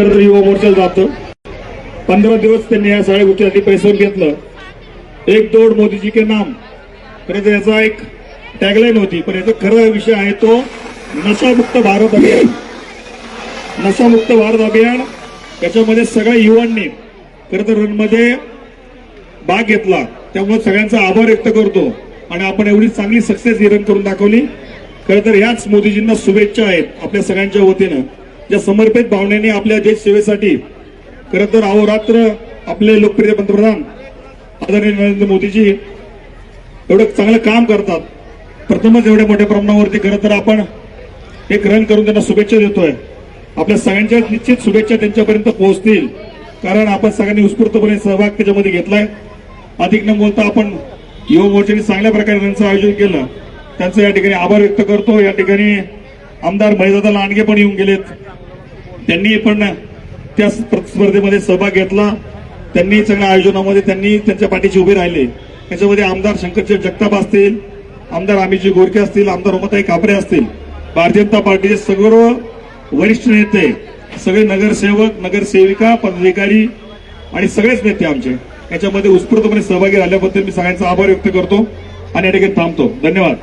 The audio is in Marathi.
तर युवा मोर्चाला जातं. पंधरा दिवस त्यांनी या सगळ्या गोष्टीसाठी पैसे घेतलं. एक दौड मोदीजी के नाम. खरं तर याचा एक टॅगलाईन होती. पण याचा खरा विषय आहे तो नशामुक्त भारत अभियान. नशामुक्त भारत अभियान. याच्यामध्ये सगळ्या युवांनी खरं तर रनमध्ये भाग घेतला. त्यामुळे सगळ्यांचा आभार व्यक्त करतो. आणि आपण एवढी चांगली सक्सेस ही रन करून दाखवली. खरं तर याच मोदीजींना शुभेच्छा आहेत आपल्या सगळ्यांच्या वतीनं. ज्या समर्पित भावनेने आपल्या देश सेवेसाठी खरं तर अहोरात्र आपले लोकप्रिय पंतप्रधान आदरणीय नरेंद्र मोदीजी एवढं चांगलं काम करतात. प्रथमच एवढ्या मोठ्या प्रमाणावरती खरं तर आपण एक रन करून त्यांना शुभेच्छा देतोय. आपल्या सगळ्यांच्या निश्चित शुभेच्छा त्यांच्यापर्यंत पोहोचतील. कारण आपण सगळ्यांनी उत्स्फूर्तपणे सहभाग त्याच्यामध्ये घेतलाय. अधिक न बोलता आपण युवा मोर्चाने चांगल्या प्रकारे त्यांचं आयोजन केलं. त्यांचं या ठिकाणी आभार व्यक्त करतो. या ठिकाणी आमदार महिदादा लांडगे पण येऊन गेलेत. त्यांनी पण त्या स्पर्धेमध्ये सहभाग घेतला. त्यांनी सगळ्या आयोजनामध्ये त्यांनी त्यांच्या पाठीशी उभे राहिले. त्याच्यामध्ये आमदार शंकरचे जगताप असतील आमदार आमिजी गोरखे असतील आमदार उमाताई कापरे असतील. भारतीय जनता पार्टीचे सर्व वरिष्ठ नेते सगळे नगरसेवक नगरसेविका पदाधिकारी आणि सगळेच नेते आमचे. याच्यामध्ये उत्स्फूर्तपणे सहभागी राहिल्याबद्दल मी सगळ्यांचा आभार व्यक्त करतो आणि या ठिकाणी थांबतो. धन्यवाद.